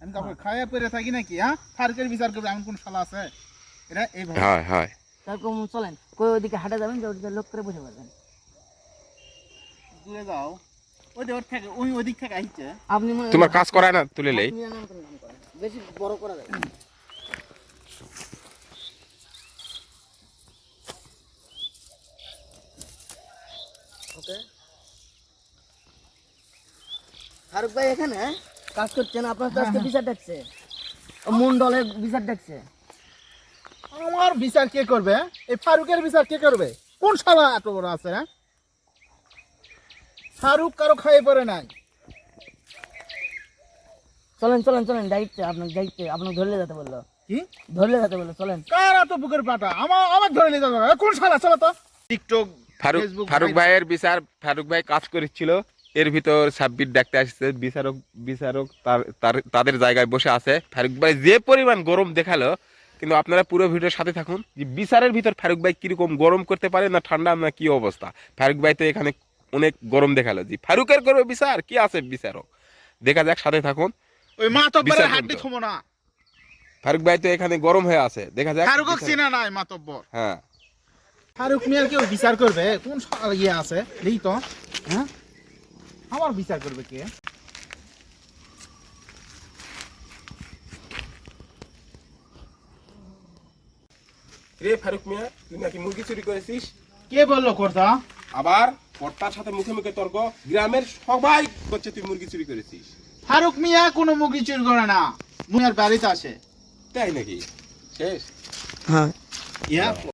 আমি কাপড় খাইয়া পরে থাকি নাকি হ্যাঁ? ফারুকের বিচার করবে এমন কোন শালা আছে? এটা এইভাবে। হয় হয়। তারপর চলেন কই ওইদিকে হাঁটা যাবেন যে ওইদিকে লোক করে বসে পারবেন দূরে যাও। ওই যে ওর থেকে ওই ওদিক থেকে আসছে আপনি তোমার কাজ করায় না তুলে লেই। বেশি বড় করা যায় ওকে। ফারুক ভাই এখানে? কাজ করছেন আপনার তো আজকে বিচার ডাকছে। ও মন্ডলের বিচার ডাকছে। আমার বিচার কে করবে এই ফারুকের বিচার কে করবে? কোন শালা এত বড় আছে হ্যাঁ? ফারুক কারও খাইয়ে পড়ে নাই। চলেন চলেন চলেন দায়িত্বে আপনার দায়িত্বে আপনাকে ধরলে যেতে বলল। কি? ধরলে যেতে বলল চলেন। কার এত বুকের পাটা? আমার আমার ধরে নিয়ে যাবে কোন শালা চলো তো। টিকটক ফারুক ফারুক ভাই- ভাইয়ের বিচার ফারুক ভাই কাজ করেছিল। এর ভিতর সাব্বির ডাকতে আসছে বিচারক বিচারক তার তাদের জায়গায় বসে আছে। ফারুক ভাই যে পরিমাণ গরম দেখাল কিন্তু আপনারা পুরো ভিডিওর সাথে থাকুন যে বিচারের ভিতর ফারুক ভাই কীরকম গরম করতে পারে না ঠান্ডা না কি অবস্থা। ফারুক ভাই তো এখানে অনেক গরম দেখাল জি ফারুকের করবে বিচার কি আছে বিচারক? দেখা যাক সাথে থাকুন। ওই মা তো বিচার হাড্ডি থমো না। ফারুক ভাই তো এখানে গরম হয়ে আছে দেখা যাক। বিচার- চিনা নাই মাতব্বর। হ্যাঁ। ফারুক মিয়ার কেউ বিচার করবে? কোন ইয়ে আছে? নেই তো। হ্যাঁ? আমার বিচার করবে কে? রে ফারুক মিয়া তুই নাকি মুরগি চুরি করেছিস? কে বলল করতা? আবার কর্তার সাথে মুখে মুখে তর্ক গ্রামের সবাই করছে তুই মুরগি চুরি করেছিস। ফারুক মিয়া কোনো মুগি চুরি করে না। মুয়ার বাড়িতে আসে। তাই নাকি? শেষ। হ্যাঁ। ইয়া